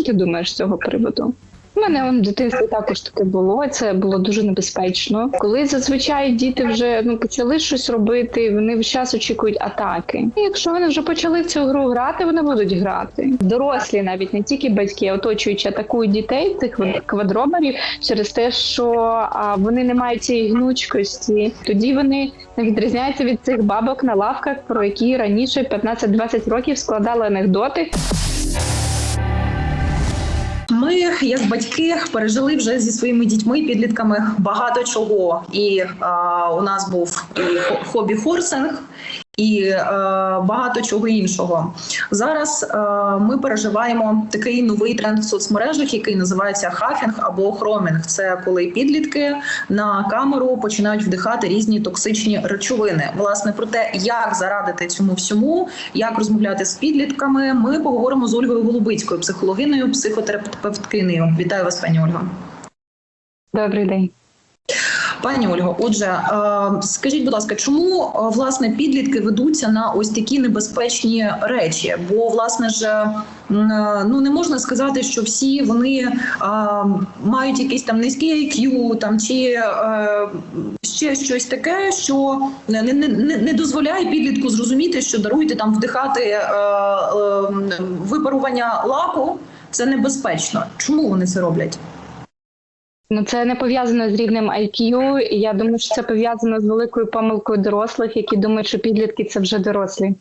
Що ти думаєш з цього приводу? У мене в дитинстві також таке було. Це було дуже небезпечно. Коли зазвичай діти вже ну почали щось робити, вони весь час очікують атаки. І якщо вони вже почали в цю гру грати, вони будуть грати. Дорослі, навіть не тільки батьки, оточуючи атакують дітей цих квад- квадроберів через те, що а, вони не мають цієї гнучкості. Тоді вони не відрізняються від цих бабок на лавках, про які раніше 15-20 років складали анекдоти. Ми, як батьки, пережили вже зі своїми дітьми, підлітками багато чого. І а, у нас був і хобі-хорсинг, і е, багато чого іншого. Зараз е, ми переживаємо такий новий тренд в соцмережах, який називається хафінг або хромінг. Це коли підлітки на камеру починають вдихати різні токсичні речовини. Власне про те, як зарадити цьому всьому, як розмовляти з підлітками, ми поговоримо з Ольгою Голубицькою, психологиною, психотерапевткинею. Вітаю вас, пані Ольга. Добрий день. Пані Ольго, отже, е, скажіть, будь ласка, чому е, власне підлітки ведуться на ось такі небезпечні речі? Бо власне ж е, ну не можна сказати, що всі вони мають якийсь там низький IQ, там чи ще щось таке, що не, не, не, дозволяє підлітку зрозуміти, що даруйте там вдихати випарування лаку. Це небезпечно. Чому вони це роблять? Ну, це не пов'язано з рівнем IQ. Я думаю, що це пов'язано з великою помилкою дорослих, які думають, що підлітки це вже дорослі.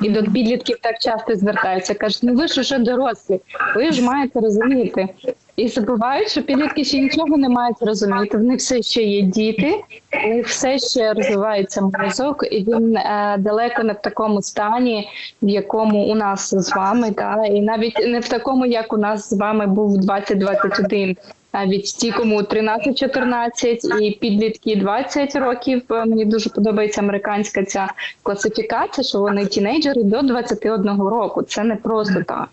І до підлітків так часто звертаються. кажуть, ну ви ж вже дорослі, ви ж маєте розуміти. І забувають, що підлітки ще нічого не мають розуміти. В них все ще є діти, у них все ще розвивається мозок, і він е, далеко не в такому стані, в якому у нас з вами, та і навіть не в такому, як у нас з вами був 2021 навіть ті, кому 13-14 і підлітки 20 років. Мені дуже подобається американська ця класифікація, що вони тінейджери до 21 року. Це не просто так.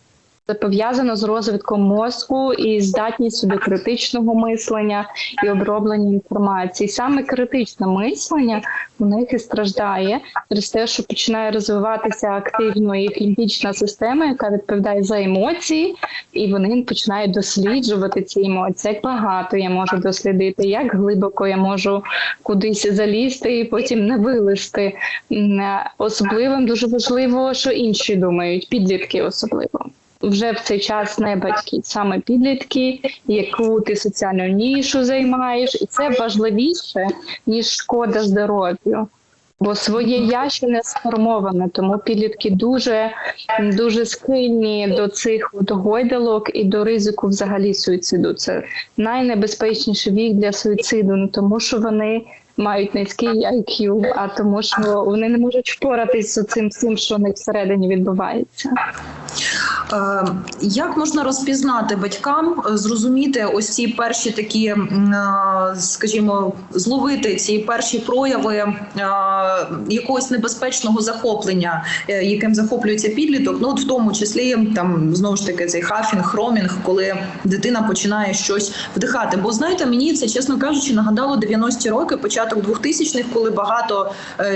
Це пов'язано з розвитком мозку і здатністю до критичного мислення і оброблення інформації. Саме критичне мислення у них і страждає через те, що починає розвиватися активно їх лімбічна система, яка відповідає за емоції, і вони починають досліджувати ці емоції. Як багато я можу дослідити, як глибоко я можу кудись залізти і потім не вилізти. Е, Особливим дуже важливо, що інші думають, підлітки особливо. Вже в цей час не батьки, саме підлітки, яку ти соціальну нішу займаєш, і це важливіше ніж шкода здоров'ю. Бо своє я ще не сформоване, тому підлітки дуже дуже схильні до цих от гойдалок і до ризику взагалі суїциду. Це найнебезпечніший вік для суїциду, не тому що вони мають низький IQ, а тому, що вони не можуть впоратись з цим всім, що в них всередині відбувається. Е, Як можна розпізнати батькам, е, зрозуміти ось ці перші такі, е, скажімо, зловити ці перші прояви якогось небезпечного захоплення, яким захоплюється підліток? Ну, от в тому числі там знову ж таки цей хафінг, хромінг, коли дитина починає щось вдихати. Бо знаєте, мені це чесно кажучи, нагадало 90-ті роки, початок 2000-х, коли багато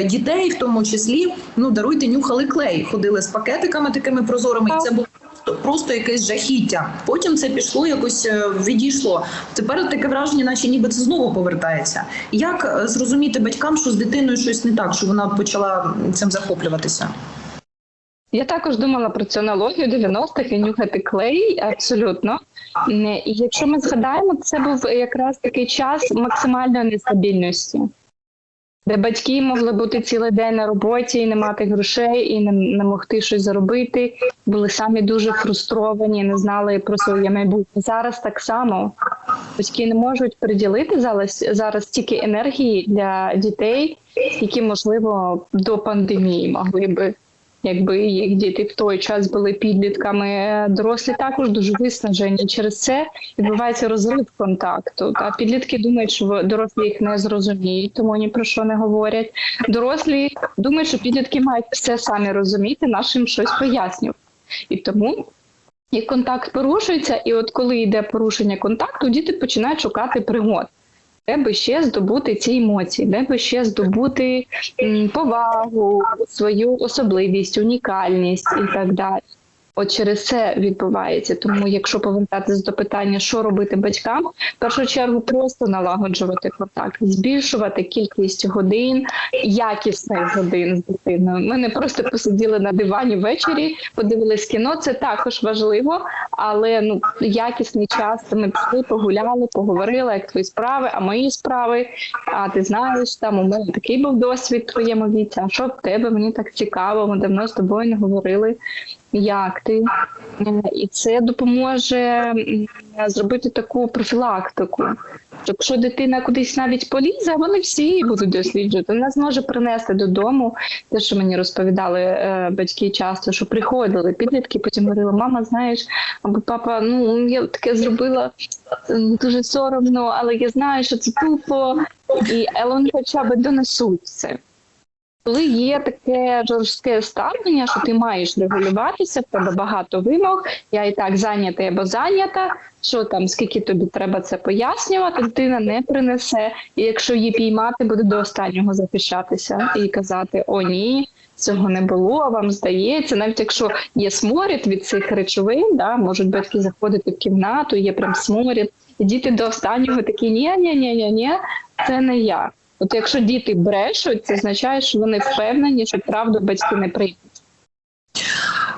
дітей, в тому числі, ну даруйте, нюхали клей, ходили з пакетиками такими прозорими, і це було просто, якесь жахіття. Потім це пішло, якось е, відійшло. Тепер таке враження, наче ніби це знову повертається. Як е, зрозуміти батькам, що з дитиною щось не так, що вона почала цим захоплюватися? Я також думала про цю аналогію 90-х і нюхати клей абсолютно. І якщо ми згадаємо, це був якраз такий час максимальної нестабільності, де батьки могли бути цілий день на роботі і не мати грошей, і не, не могти щось заробити, були самі дуже фрустровані, не знали про своє майбутнє. Зараз так само батьки не можуть приділити зараз, зараз стільки енергії для дітей, які можливо до пандемії могли би. Якби їх діти в той час були підлітками, дорослі також дуже виснажені. Через це відбувається розрив контакту. Та підлітки думають, що дорослі їх не зрозуміють, тому ні про що не говорять. Дорослі думають, що підлітки мають все самі розуміти, нашим щось пояснювати. І тому і контакт порушується. І от коли йде порушення контакту, діти починають шукати пригод. Де би ще здобути ці емоції, де би ще здобути повагу, свою особливість, унікальність і так далі. От через це відбувається. Тому, якщо повертатись до питання, що робити батькам, в першу чергу просто налагоджувати контакт, збільшувати кількість годин, якісних годин з дитиною. Ми не просто посиділи на дивані ввечері, подивились кіно. Це також важливо, але ну якісний час. Ми пішли, погуляли, поговорили, як твої справи, а мої справи. А ти знаєш, там у мене такий був досвід в твоєму віці. А що в тебе? Мені так цікаво. Ми давно з тобою не говорили. Як ти? Е, І це допоможе зробити таку профілактику. Якщо дитина кудись навіть полізе, вони всі її будуть досліджувати. Вона зможе принести додому те, що мені розповідали е, батьки часто, що приходили підлітки, потім говорили, мама, знаєш, або папа, ну я таке зробила е, дуже соромно, але я знаю, що це тупо, і але вони хоча б донесуть це. Коли є таке жорстке ставлення, що ти маєш регулюватися, в тебе багато вимог, я і так зайнята або зайнята, що там, скільки тобі треба це пояснювати, дитина не принесе. І якщо її піймати, буде до останнього захищатися і казати: О, ні, цього не було, вам здається, навіть якщо є сморід від цих речовин, да, можуть батьки заходити в кімнату, є прям сморід, і діти до останнього такі ні, ні, ні, ні, ні, це не я. От якщо діти брешуть, це означає, що вони впевнені, що правду батьки не приймуть.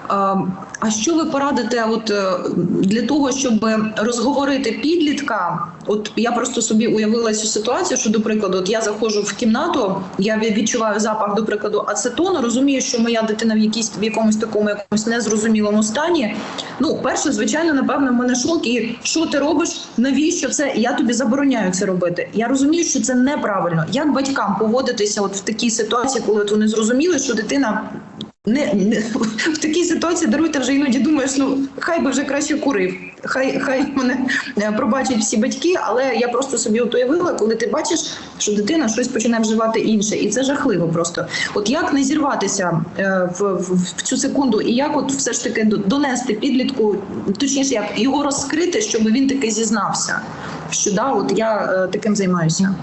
А, А що ви порадите, от е, для того, щоб розговорити підлітка? От я просто собі уявила цю ситуацію, що, до прикладу, от я заходжу в кімнату, я відчуваю запах, до прикладу, ацетону, розумію, що моя дитина в якійсь в якомусь такому якомусь незрозумілому стані. Ну, перше, звичайно, напевно, в мене шок. І що ти робиш? Навіщо це? Я тобі забороняю це робити. Я розумію, що це неправильно. Як батькам поводитися от в такій ситуації, коли от вони зрозуміли, що дитина не, не в такій ситуації даруйте вже іноді думаєш, ну хай би вже краще курив. Хай хай мене е, пробачать всі батьки, але я просто собі от уявила, коли ти бачиш, що дитина щось починає вживати інше, і це жахливо просто. От як не зірватися е, в, в, в цю секунду, і як от все ж таки до- донести підлітку, точніше, як його розкрити, щоб він таки зізнався, що да, от я е, таким займаюся.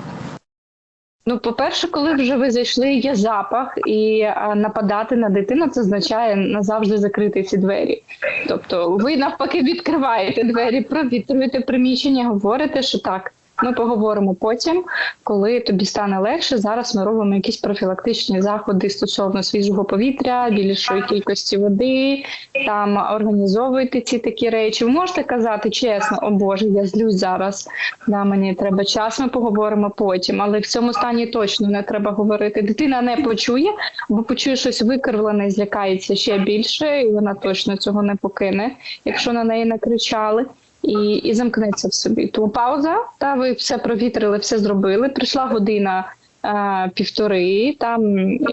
Ну, по-перше, коли вже ви зайшли, є запах, і а, нападати на дитину це означає назавжди закрити ці двері. Тобто, ви навпаки відкриваєте двері, провітрюєте приміщення, говорите, що так. Ми поговоримо потім, коли тобі стане легше. Зараз ми робимо якісь профілактичні заходи стосовно свіжого повітря, більшої кількості води. Там організовуйте ці такі речі. Ви можете казати чесно, о Боже, я злюсь зараз. Да, мені треба час, ми поговоримо потім. Але в цьому стані точно не треба говорити. Дитина не почує, бо почує щось викривлене, злякається ще більше, і вона точно цього не покине, якщо на неї накричали і і замкнеться в собі. То пауза, та ви все провітрили, все зробили. Прийшла година е, півтори. Там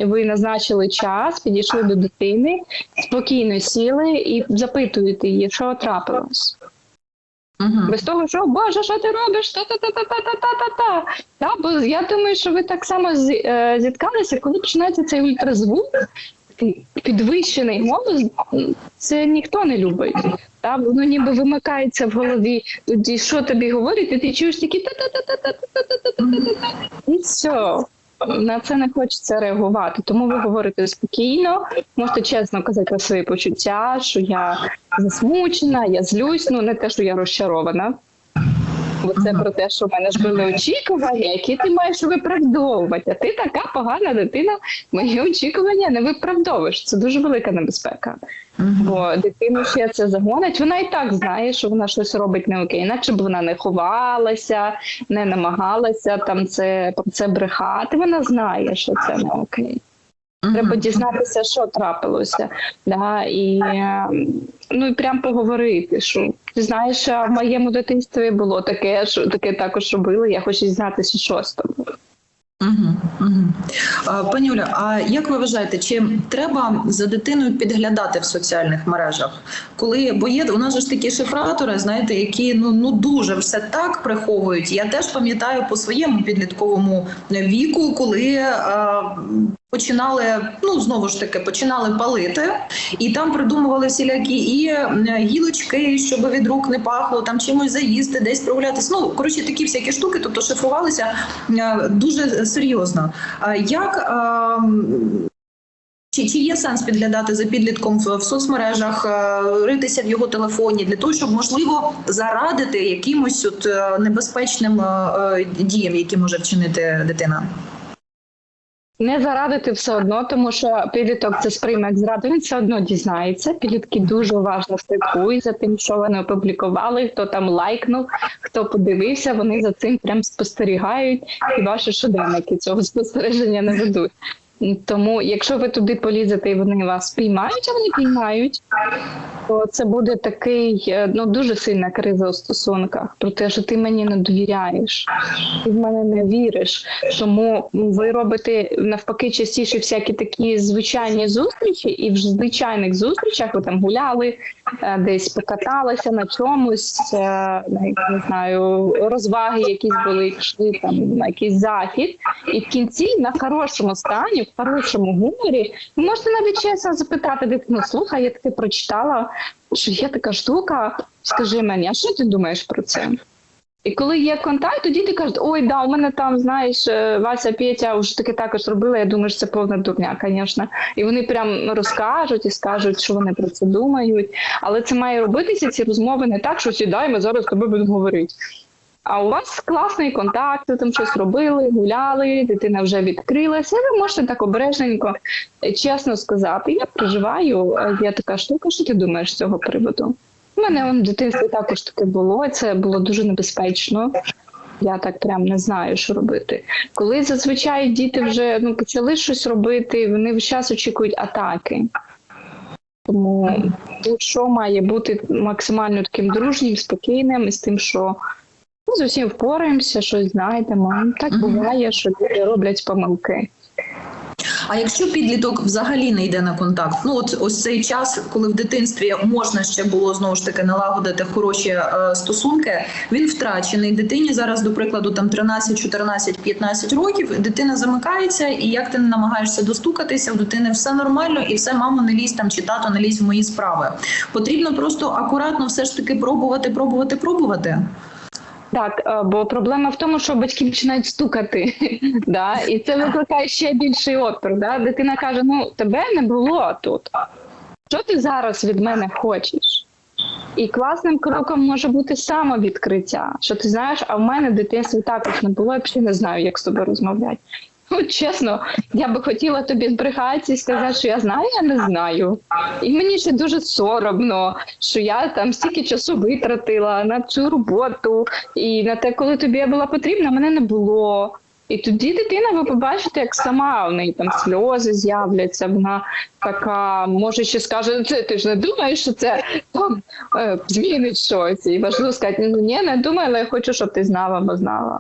ви назначили час, підійшли до дитини, спокійно сіли і запитуєте її, що трапилось. Угу. Без того, що Боже, що ти робиш? Та-та-та-та-та-та-та-та. Та, бо я думаю, що ви так само е, зіткалися, коли починається цей ультразвук, підвищений голос, це ніхто не любить. Та воно ніби вимикається в голові. Тоді що тобі говорять, і ти чуєш тільки та та та та та та та та та та та і все. На це не хочеться реагувати, тому ви говорите спокійно, можете чесно казати про свої почуття, що я засмучена, я злюсь, ну не те, що я розчарована. Бо це про те, що в мене ж були очікування, які ти маєш виправдовувати. А ти така погана дитина, мої очікування не виправдовуєш. Це дуже велика небезпека. Бо дитину ще це загонить. Вона і так знає, що вона щось робить не окей, наче б вона не ховалася, не намагалася там це про це брехати. Вона знає, що це не окей. Треба дізнатися, що трапилося. Да, і, ну, і прям поговорити, що ти знаєш, в моєму дитинстві було таке, що таке також робили. Я хочу дізнатися, що з тобою. Угу, угу. А, Пані Оля, а як ви вважаєте, чи треба за дитиною підглядати в соціальних мережах? Коли бо є у нас же ж такі шифратори, знаєте, які ну ну дуже все так приховують. Я теж пам'ятаю по своєму підлітковому віку, коли а, починали, ну знову ж таки, починали палити, і там придумували всілякі і гілочки, щоб від рук не пахло, там чимось заїсти, десь прогулятися. Ну коротше, такі всякі штуки, тобто шифрувалися е, дуже серйозно. Як Чи, чи є сенс підглядати за підлітком в, в соцмережах, е, ритися в його телефоні для того, щоб можливо зарадити якимось от е, небезпечним діям, які може вчинити дитина? Не зарадити все одно, тому що підліток це сприйме як зраду, він все одно дізнається. Підлітки дуже уважно слідкують за тим, що вони опублікували, хто там лайкнув, хто подивився, вони за цим прям спостерігають, і ваші щоденники цього спостереження не ведуть. Тому, якщо ви туди полізете і вони вас піймають, а вони піймають, то це буде такий е, ну дуже сильна криза у стосунках про те, що ти мені не довіряєш, ти в мене не віриш. Тому ви робите навпаки частіше всякі такі звичайні зустрічі, і в звичайних зустрічах ви там гуляли, е, десь покаталися на чомусь, е, не знаю, розваги якісь були, пішли там на якийсь захід, і в кінці на хорошому стані, в хорошому гуморі, ви можете навіть чесно запитати дитину, слухай, я таке прочитала, що є така штука, скажи мені, а що ти думаєш про це? І коли є контакт, то діти кажуть, ой, да, у мене там, знаєш, е, Вася Петя вже таке також робила, я думаю, що це повна дурня, звісно. І вони прям розкажуть і скажуть, що вони про це думають. Але це має робитися, ці розмови не так, що сідай, ми зараз тобою будемо говорити. А у вас класний контакт, ви там щось робили, гуляли, дитина вже відкрилася, і ви можете так обережненько, е, чесно сказати, я проживаю, е, є така штука, що ти думаєш з цього приводу? У мене в дитинстві також таке було, і це було дуже небезпечно. Я так прям не знаю, що робити. Коли зазвичай діти вже ну, почали щось робити, вони весь час очікують атаки. Тому що має бути максимально таким дружнім, спокійним і з тим, що ну, з усім впораємося, щось знайдемо. Так буває, що люди роблять помилки. А якщо підліток взагалі не йде на контакт, ну от ось цей час, коли в дитинстві можна ще було знову ж таки налагодити хороші е, стосунки, він втрачений. Дитині зараз, до прикладу, там 13, 14, 15 років. Дитина замикається, і як ти не намагаєшся достукатися, у дитини все нормально, і все, мамо, не лізь там чи тато, не лізь в мої справи. Потрібно просто акуратно все ж таки пробувати, пробувати, пробувати. Так, е, бо проблема в тому, що батьки починають стукати, да? і це викликає ще більший отпор. Да? Дитина каже: ну тебе не було тут. Що ти зараз від мене хочеш? І класним кроком може бути самовідкриття. Що ти знаєш, а в мене в дитинстві також не було, я взагалі не знаю, як з тобою розмовляти. Ну, чесно, я би хотіла тобі збрехатися і сказати, що я знаю, я не знаю. І мені ще дуже соромно, що я там стільки часу витратила на цю роботу і на те, коли тобі я була потрібна, мене не було. І тоді дитина, ви побачите, як сама в неї там сльози з'являться. Вона така, може, ще скаже, це ти ж не думаєш, що це там е, змінить щось. І важливо сказати, ну ні, не думаю, але я хочу, щоб ти знала або знала.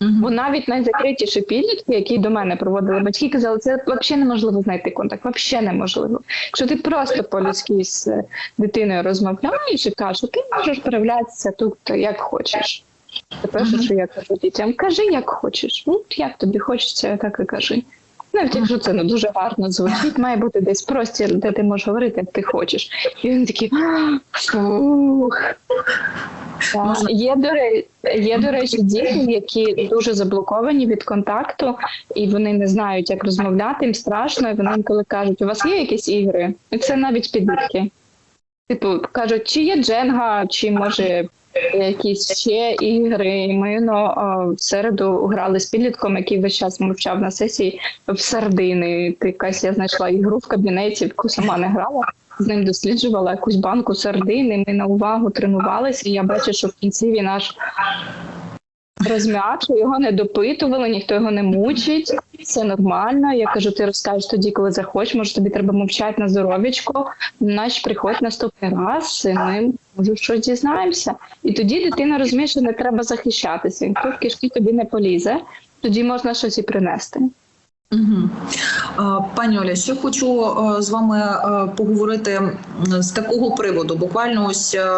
Бо навіть найзакритіші підлітки, які до мене проводили батьки, казали, це взагалі неможливо знайти контакт, взагалі неможливо. Якщо ти просто по-людськи з е, дитиною розмовляєш і кажеш, ти можеш проявлятися тут як хочеш. Це перше, що я кажу дітям, кажи як хочеш. Ну, як тобі хочеться, так і кажи. Навіть якщо це не дуже гарно звучить, має бути десь простір, де ти можеш говорити, як ти хочеш. І він такий фух. Є, до речі, є, до речі, діти, які дуже заблоковані від контакту, і вони не знають, як розмовляти, їм страшно, і вони інколи кажуть, у вас є якісь ігри? І це навіть підлітки. Типу, кажуть, чи є Дженга, чи може якісь ще ігри. Ми ну, в середу грали з підлітком, який весь час мовчав на сесії в сардини. Якась я знайшла ігру в кабінеті, в яку сама не грала. З ним досліджувала якусь банку сардини. Ми на увагу тренувалися. І я бачу, що в кінці він аж розм'як, його не допитували, ніхто його не мучить. Все нормально. Я кажу, ти розкажеш тоді, коли захочеш. Може, тобі треба мовчати на здоров'ячко. наш приходь наступний раз, і ми може щось дізнаємося. І тоді дитина розуміє, що не треба захищатися. Ніхто в кишки тобі не полізе. Тоді можна щось і принести. Пані Оля, ще хочу е, з вами е, поговорити з такого приводу. Буквально ось е,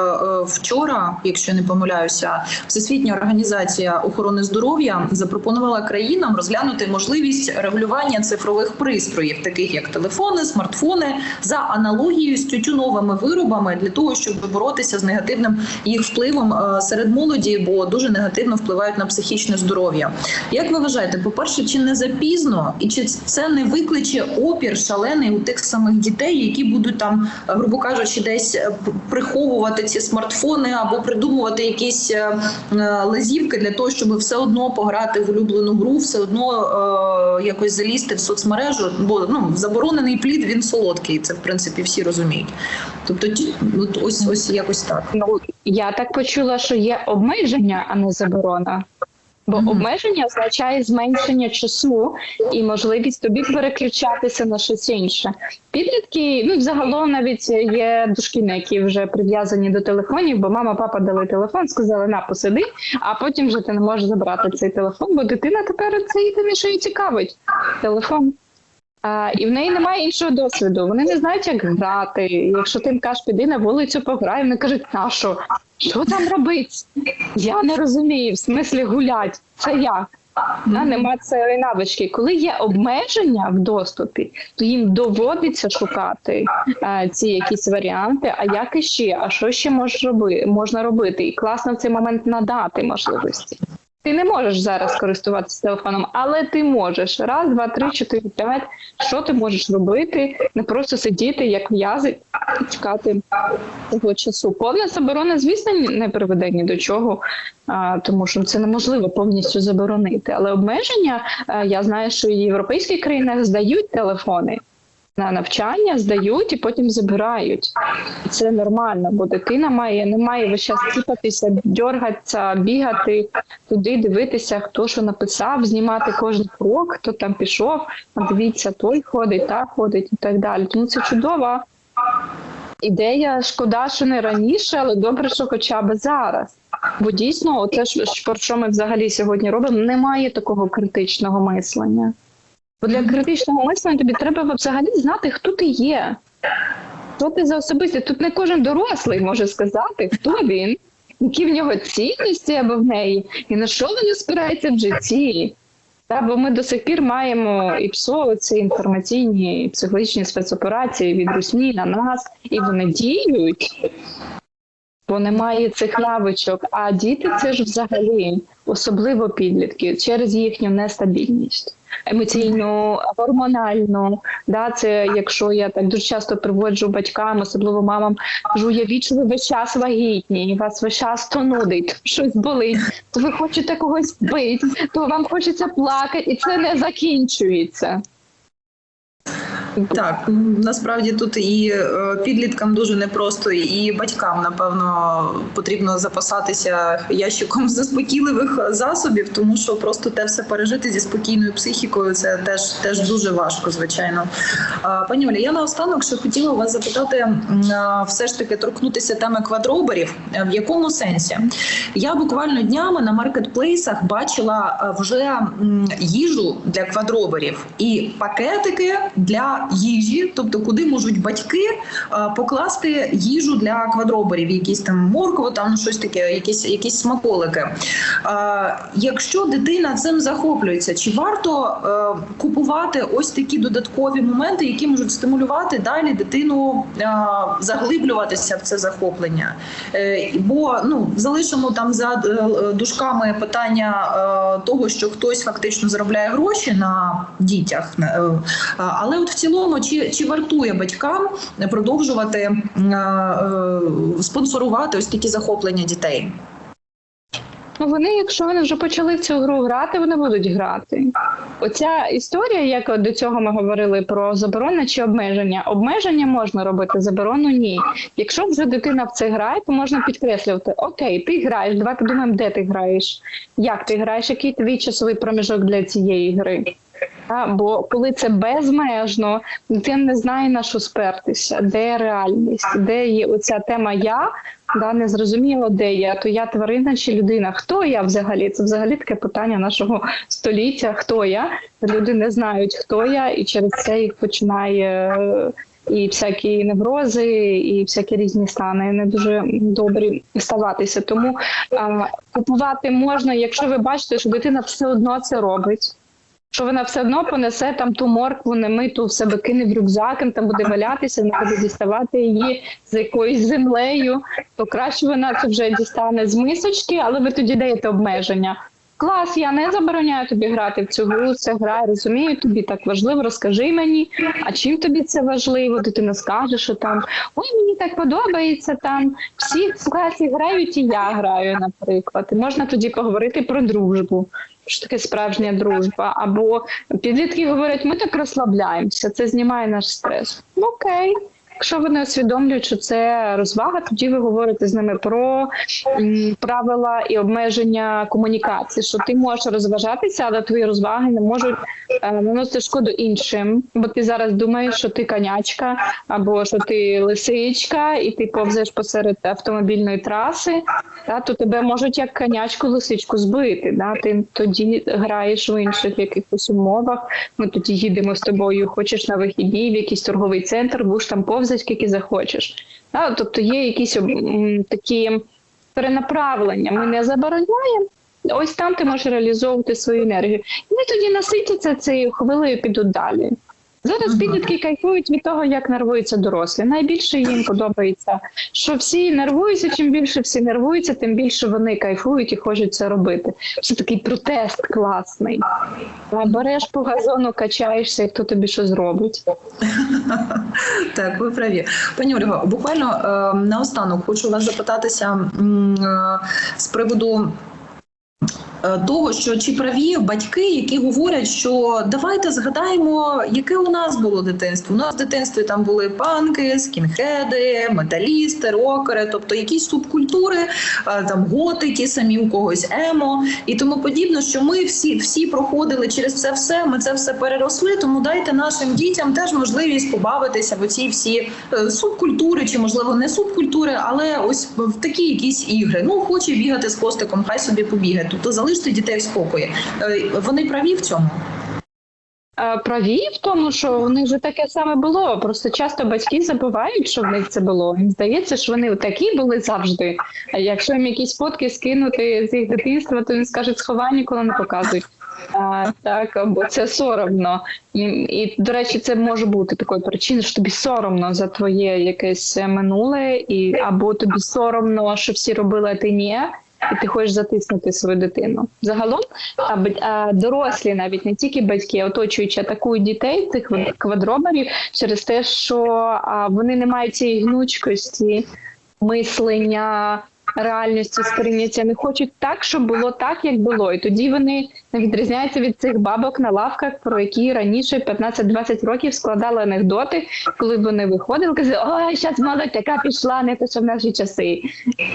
вчора, якщо не помиляюся, Всесвітня організація охорони здоров'я запропонувала країнам розглянути можливість регулювання цифрових пристроїв, таких як телефони, смартфони, за аналогією з тютюновими виробами для того, щоб боротися з негативним їх впливом серед молоді, бо дуже негативно впливають на психічне здоров'я. Як ви вважаєте, по перше, чи не запізно? І чи це не викличе опір шалений у тих самих дітей, які будуть там, грубо кажучи, десь е, приховувати ці смартфони або придумувати якісь е, е, лазівки для того, щоб все одно пограти в улюблену гру, все одно е, якось залізти в соцмережу, бо ну заборонений плід він солодкий. Це в принципі всі розуміють. Тобто, ось ось якось так. Ну я так почула, що є обмеження, а не заборона. Бо Мгм. обмеження означає зменшення часу і можливість тобі переключатися на щось інше. Підлітки, ну взагалом навіть є дошкільники, які вже прив'язані до телефонів, бо мама, папа дали телефон, сказали на посиди, а потім вже ти не можеш забрати цей телефон, бо дитина тепер це єдине, що її цікавить телефон. А, і в неї немає іншого досвіду. Вони не знають, як грати. Якщо ти їм кажеш, піди на вулицю пограй, вони кажуть, на що? Що там робить? Я не розумію, в смислі гулять. Це як? Да, нема цієї навички. Коли є обмеження в доступі, то їм доводиться шукати е, ці якісь варіанти. А як іще? А що ще можеш роби, можна робити? І класно в цей момент надати можливості. Ти не можеш зараз користуватися телефоном, але ти можеш раз, два, три, чотири, п'ять. Що ти можеш робити? Не просто сидіти, як в'язи, чекати того часу. Повна заборона, звісно, не приведе ні до чого, тому що це неможливо повністю заборонити. Але обмеження а, я знаю, що і в європейських країнах здають телефони. На навчання здають і потім забирають. Це нормально, бо дитина має не має весь час ціпатися, дергатися, бігати туди, дивитися, хто що написав, знімати кожен крок, хто там пішов. Дивіться, той ходить, та ходить і так далі. Тому це чудова ідея. Шкода, що не раніше, але добре, що хоча б зараз. Бо дійсно, оце ж про що ми взагалі сьогодні робимо, немає такого критичного мислення. Бо для критичного мислення тобі треба взагалі знати, хто ти є. Хто ти за особистість? Тут не кожен дорослий може сказати, хто він, які в нього цінності або в неї, і на що вони спираються в житті. Та, бо ми до сих пір маємо і ПСО, ці інформаційні і психологічні спецоперації від русні на нас, і вони діють, бо немає цих навичок. А діти це ж взагалі, особливо підлітки, через їхню нестабільність. Емоційну, гормональну, да, це якщо я так дуже часто приводжу батькам, особливо мамам, кажу, я ви весь час вагітні, вас весь час то нудить, щось болить, то ви хочете когось бити, то вам хочеться плакати, і це не закінчується. Так, насправді тут і е, підліткам дуже непросто, і батькам, напевно, потрібно запасатися ящиком заспокійливих засобів, тому що просто те все пережити зі спокійною психікою це теж теж дуже важко, звичайно. Пані Оля, я наостанок ще хотіла вас запитати, все ж таки торкнутися теми квадроберів. Е, В якому сенсі? Я буквально днями на маркетплейсах бачила е, вже їжу для квадроберів і пакетики для їжі, тобто куди можуть батьки е, покласти їжу для квадроберів, якісь там моркву, там щось таке, якісь якісь смаколики. Е, Якщо дитина цим захоплюється, чи варто е, купувати ось такі додаткові моменти, які можуть стимулювати далі дитину заглиблюватися в це захоплення? Бо ну залишимо там за дужками питання того, що хтось фактично заробляє гроші на дітях. Але от в цілому, чи, чи вартує батькам продовжувати е, е, спонсорувати ось такі захоплення дітей? Ну вони, якщо вони вже почали в цю гру грати, вони будуть грати. Оця історія, як до цього ми говорили про заборони чи обмеження. Обмеження можна робити, заборону ні. Якщо вже дитина в це грає, то можна підкреслювати: Окей, ти граєш, давай подумаємо, де ти граєш, як ти граєш, який твій часовий проміжок для цієї гри. Бо коли це безмежно, дитина не знає на що спертися, де реальність, де є оця тема я, да, не зрозуміло, де я, то я тварина чи людина. Хто я взагалі? Це взагалі таке питання нашого століття. Хто я? Люди не знають, хто я, і через це їх починає. е, І всякі неврози, і всякі різні стани не дуже добрі ставатися. Тому а, купувати можна, якщо ви бачите, що дитина все одно це робить що вона все одно понесе там ту моркву немиту в себе кине в рюкзак, там буде валятися, вона буде діставати її з якоюсь землею, то краще вона це вже дістане з мисочки, але ви тоді даєте обмеження. Клас, я не забороняю тобі грати в цю гру, це гра, розумію, тобі так важливо, розкажи мені, а чим тобі це важливо? Дитина скаже, що там ой, мені так подобається, там всі в класі грають, і я граю, наприклад. І можна тоді поговорити про дружбу. Що таке справжня дружба? Або підлітки говорять, ми так розслабляємося, це знімає наш стрес. Окей. Якщо вони усвідомлюють, що це розвага, тоді ви говорите з ними про правила і обмеження комунікації, що ти можеш розважатися, але твої розваги не можуть е, наносити шкоду іншим, бо ти зараз думаєш, що ти конячка, або що ти лисичка, і ти повзеш посеред автомобільної траси, та, то тебе можуть як конячку лисичку збити. Да? Ти тоді граєш в інших якихось умовах. Ми тоді їдемо з тобою, хочеш на вихідні в якийсь торговий центр, будеш там повзати, скільки захочеш. Да? Тобто є якісь такі перенаправлення. Ми не забороняємо. Ось там ти можеш реалізовувати свою енергію. І вони тоді наситяться цією хвилею, підуть далі. Зараз підлітки кайфують від того, як нервуються дорослі. Найбільше їм подобається, що всі нервуються. Чим більше всі нервуються, тим більше вони кайфують і хочуть це робити. Це такий протест класний. Береш по газону, качаєшся, і хто тобі що зробить. Так, ви праві. Пані Ольго, буквально е, наостанок хочу вас запитатися е, з приводу. Е, Того, що чи праві батьки, які говорять, що давайте згадаємо, яке у нас було дитинство. У нас в дитинстві там були панки, скінхеди, металісти, рокери, тобто якісь субкультури, е, там готи, ті самі у когось емо і тому подібне, що ми всі, всі проходили через це все. Ми це все переросли. Тому дайте нашим дітям теж можливість побавитися в оці всі е, субкультури, чи можливо не субкультури, але ось в такі якісь ігри. Ну хоче бігати з хвостиком, хай собі побігає. Тобто залиште дітей в спокої. Е, Вони праві в цьому. Е, Праві в тому, що у них вже таке саме було. Просто часто батьки забувають, що в них це було. Їм здається, що вони такі були завжди. А якщо їм якісь фотки скинути з їх дитинства, то він скаже, сховай ніколи не показуй. А, так, бо це соромно. І, і, до речі, це може бути такою причиною, що тобі соромно за твоє якесь минуле, і або тобі соромно, що всі робили, а ти ні. І ти хочеш затиснути свою дитину. Загалом дорослі, навіть не тільки батьки, оточуючи атакують дітей, цих квад- квадроберів, через те, що вони не мають цієї гнучкості, мислення, реальності сприйняття. Не хочуть так, щоб було так, як було. І тоді вони не відрізняються від цих бабок на лавках, про які раніше 15-20 років складали анекдоти, коли вони виходили, казали, ой, зараз молодь така пішла, не те, що в наші часи.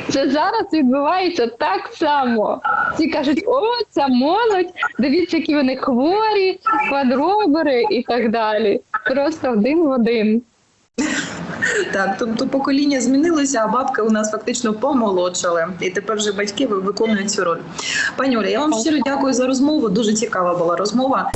Це зараз відбувається так само. Всі кажуть, о, ця молодь, дивіться, які вони хворі, квадробери і так далі. Просто один в один. Так, тобто покоління змінилося, а бабки у нас фактично помолодшали, і тепер вже батьки ви- виконують цю роль. Пані Оля, я вам щиро дякую за розмову. Дуже цікава була розмова.